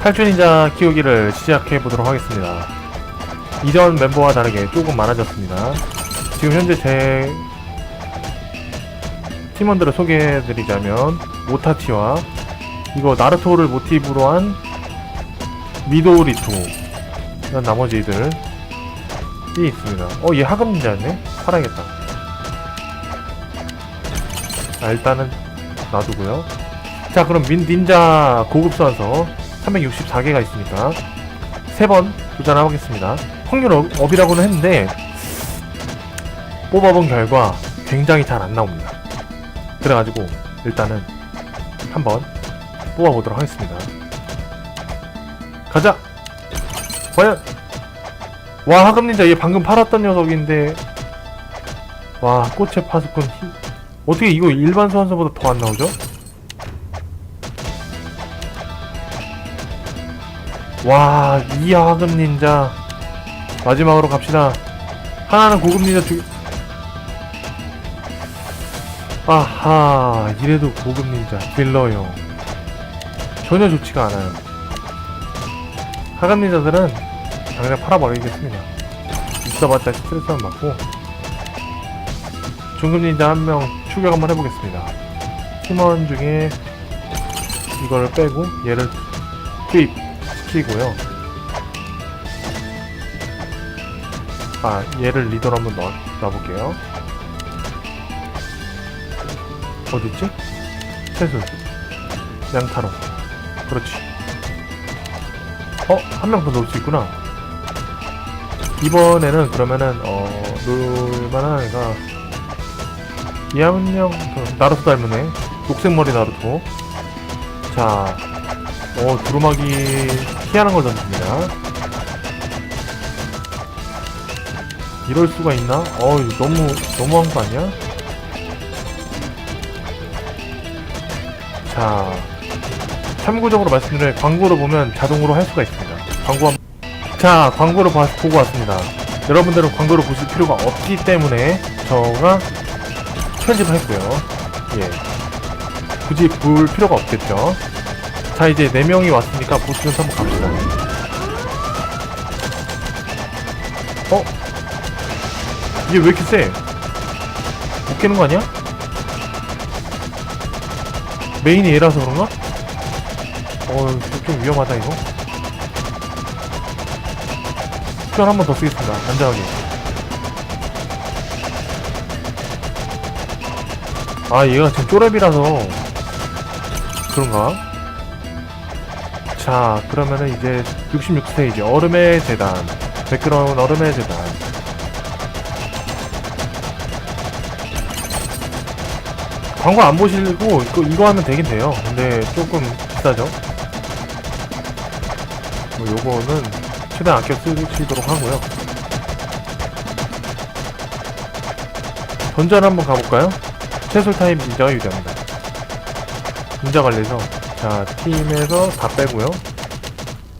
탈출닌자 키우기를 시작해 보도록 하겠습니다. 이전 멤버와 다르게 조금 많아졌습니다. 지금 현재 제 팀원들을 소개해 드리자면 오타치와 이거 나루토를 모티브로 한 미도리토 이런 나머지 이들이 있습니다. 어, 얘 닌자였네? 살아야겠다. 자, 일단은 놔두고요. 자, 그럼 민, 닌자 고급 소환서 364개가 있으니까 세 번 도전하겠습니다. 확률 업- 업이라고는 했는데 뽑아본 결과 굉장히 잘 안 나옵니다. 그래가지고 일단은 한번 뽑아보도록 하겠습니다. 가자! 과연! 와, 하급닌자 얘 방금 팔았던 녀석인데 와, 꽃의 파수꾼 히- 어떻게 이거 일반 소환서보다 더 안 나오죠? 와, 이 하급 닌자. 마지막으로 갑시다. 하나는 고급 닌자 두 아하, 이래도 고급 닌자. 딜러용. 전혀 좋지가 않아요. 하급 닌자들은 당장 팔아버리겠습니다. 있어봤자 스트레스만 받고. 중급 닌자 한 명 추격 한번 해보겠습니다. 팀원 중에 이거를 빼고 얘를 투입 시키고요. 아, 얘를 리더로 한번 넣어, 놔볼게요. 어딨지? 채술. 양타로. 그렇지. 어, 한 명 더 넣을 수 있구나. 이번에는 그러면은, 어, 놀만한 애가, 이한영, 그, 나루토 닮은 애. 녹색머리 나루토. 자, 어, 두루마기 피하는 걸 던집니다. 이럴 수가 있나? 어, 이거 너무, 너무한 거 아니야? 자, 참고적으로 말씀드려 광고를 보면 자동으로 할 수가 있습니다. 광고 한... 자, 광고를 봐, 보고 왔습니다. 여러분들은 광고를 보실 필요가 없기 때문에 저가 편집을 했고요. 예. 굳이 볼 필요가 없겠죠. 자 이제 4명이 왔으니까 보스전투 한번 갑시다 어? 이게 왜 이렇게 세? 못 깨는 거 아니야? 메인이 얘라서 그런가? 어, 좀 위험하다 이거 전한번 더 쓰겠습니다 안전하게 아 얘가 지금 쪼렙이라서 그런가? 자, 그러면은 이제 66스테이지 얼음의 재단. 매끄러운 얼음의 재단. 광고 안 보시고 이거, 이거 하면 되긴 돼요. 근데 조금 비싸죠? 뭐 요거는 최대한 아껴 쓰시도록 하고요. 던전 한번 가볼까요? 채술 타입 닌자가 유리합니다. 닌자 관리에서 자, 팀에서 다 빼고요.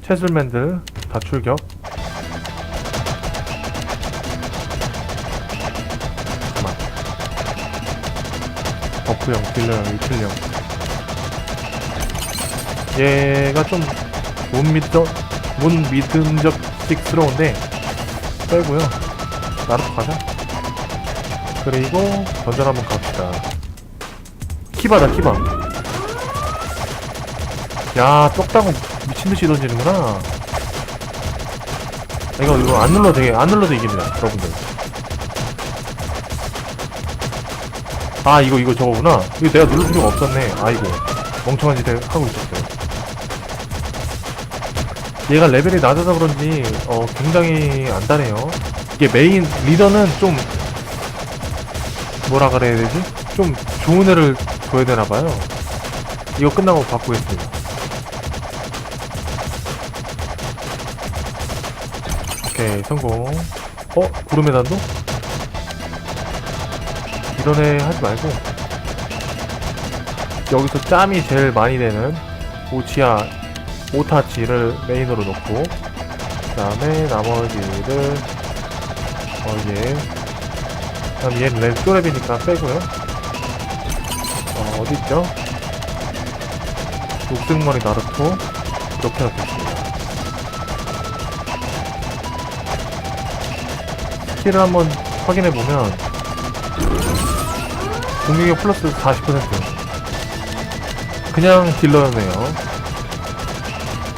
채술맨들 다 출격. 잠깐만. 버프형, 딜러형, 일킬형. 얘가 좀 못 믿어, 못 믿음적식스러운데 빼고요. 나루토 가자. 그리고 던전 한번 갑시다. 키바다, 키바. 야, 떡다고 미친듯이 던지는구나. 이거, 이거 안 눌러도 되게, 안 눌러도 이깁니다, 여러분들. 아, 이거, 이거 저거구나. 이거 내가 누를 필요가 없었네. 아이고. 멍청한 짓을 하고 있었어요. 얘가 레벨이 낮아서 그런지, 어, 굉장히 안다네요. 이게 메인 리더는 좀, 뭐라 그래야 되지? 좀 좋은 애를 둬야 되나봐요. 이거 끝나고 바꾸겠습니다. 오케이 성공 어? 구름의 단도? 이런 애 하지 말고 여기서 짬이 제일 많이 되는 오치아 오타치를 메인으로 놓고 그 다음에 나머지를 어예 그다음 얘는 렌 쪼렙이니까 빼고요 어 어딨죠? 녹색머리 나루토 이렇게 넣겠습니다. 스킬을 한번 확인해 보면 공격력 플러스 40% 그냥 딜러네요.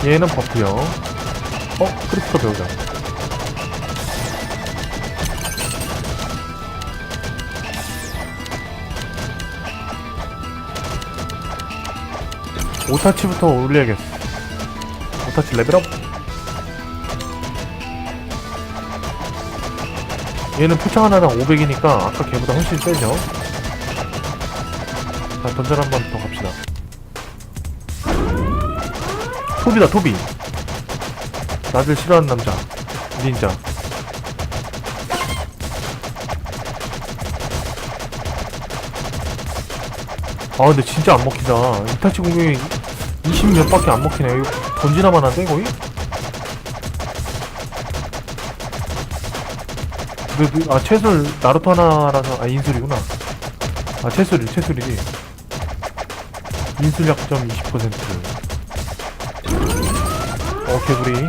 얘는 버프요. 어? 크리스터 배우자. 오타치부터 올려야겠어. 오타치 레벨업. 얘는 표창 하나당 500이니까 아까 걔보다 훨씬 세죠. 자, 던전 한 번 더 갑시다. 토비다, 토비. 나들 싫어하는 남자. 닌자. 아, 근데 진짜 안 먹히다. 이타치 공격이 20몇 밖에 안 먹히네. 이거 던지나만 한데, 거의? 그래도, 아, 채술, 나루토 하나라서, 아, 인술이구나. 아, 채술이, 채술이지. 인술 약점 20%. 어, 개구리.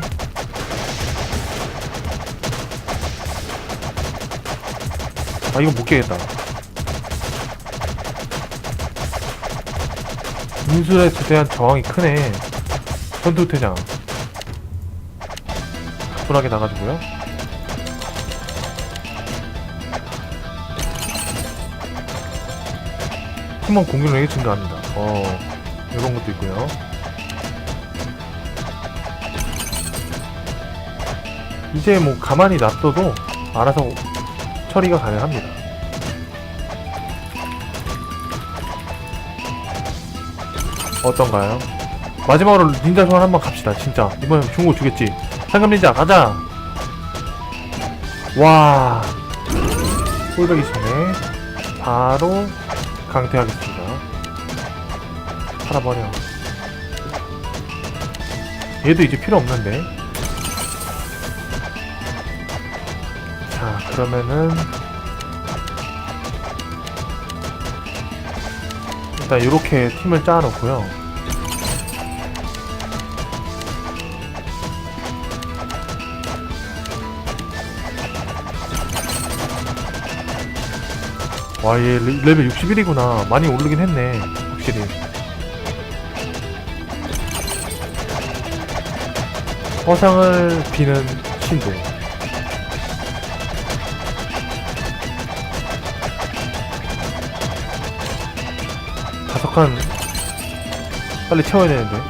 아, 이거 못 깨겠다. 인술에 대한 저항이 크네. 전투태장. 가뿐하게 나가지고요. 팀원 공격력이 증가합니다. 어, 이런 것도 있고요. 이제 뭐 가만히 놔둬도 알아서 처리가 가능합니다. 어떤가요? 마지막으로 닌자 소환 한번 갑시다. 진짜 이번엔 거 주겠지. 상금 닌자 가자. 와, 꼴백이시네. 바로 강퇴하겠습니다. 팔아버려. 얘도 이제 필요 없는데. 자, 그러면은 일단 이렇게 팀을 짜놓고요. 와, 얘 레- 레벨 61이구나. 많이 오르긴 했네. 확실히. 허상을 비는 신도. 다섯 칸 빨리 채워야 되는데.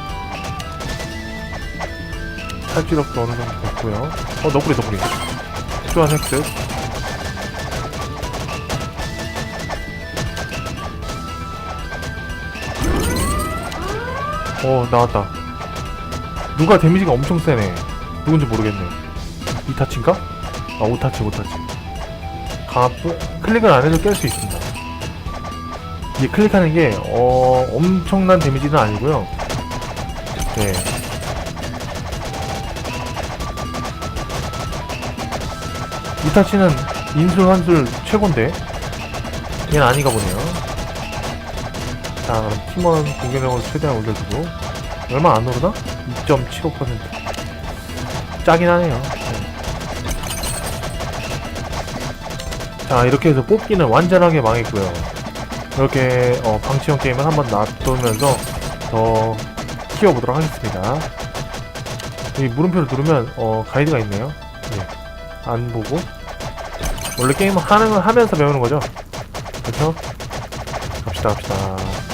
탈주력도 어느 정도 됐고요. 어, 너구리, 너구리. 필요한 획득. 어 나왔다 누가 데미지가 엄청 세네. 누군지 모르겠네. 이타치인가? 아 오타치 오타치. 가프 클릭을 안 해도 깰 수 있습니다. 이게 클릭하는 게 어, 엄청난 데미지는 아니고요. 네. 이타치는 인술 환술 최고인데? 얘는 아닌가 보네요. 자 그럼 팀원 공격력을 최대한 올려주고 얼마 안 오르나? 2.75% 짜긴 하네요 네. 자 이렇게 해서 뽑기는 완전하게 망했고요 이렇게 어, 방치형 게임은 한번 놔두면서 더 키워보도록 하겠습니다 이 물음표를 누르면 어, 가이드가 있네요 네. 안 보고 원래 게임은 하는 걸 하면서 배우는 거죠 그렇죠? 갑시다 갑시다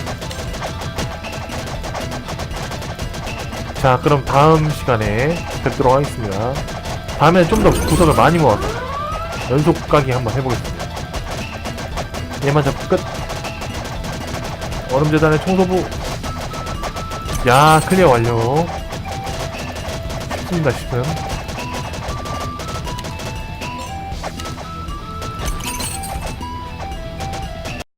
자 그럼 다음 시간에 뵙도록 하겠습니다. 다음에 좀 더 구석을 많이 모아서 연속 가기 한번 해보겠습니다. 얘만 잡고 끝. 얼음재단의 청소부. 야 클리어 완료. 쉽습니다 싶음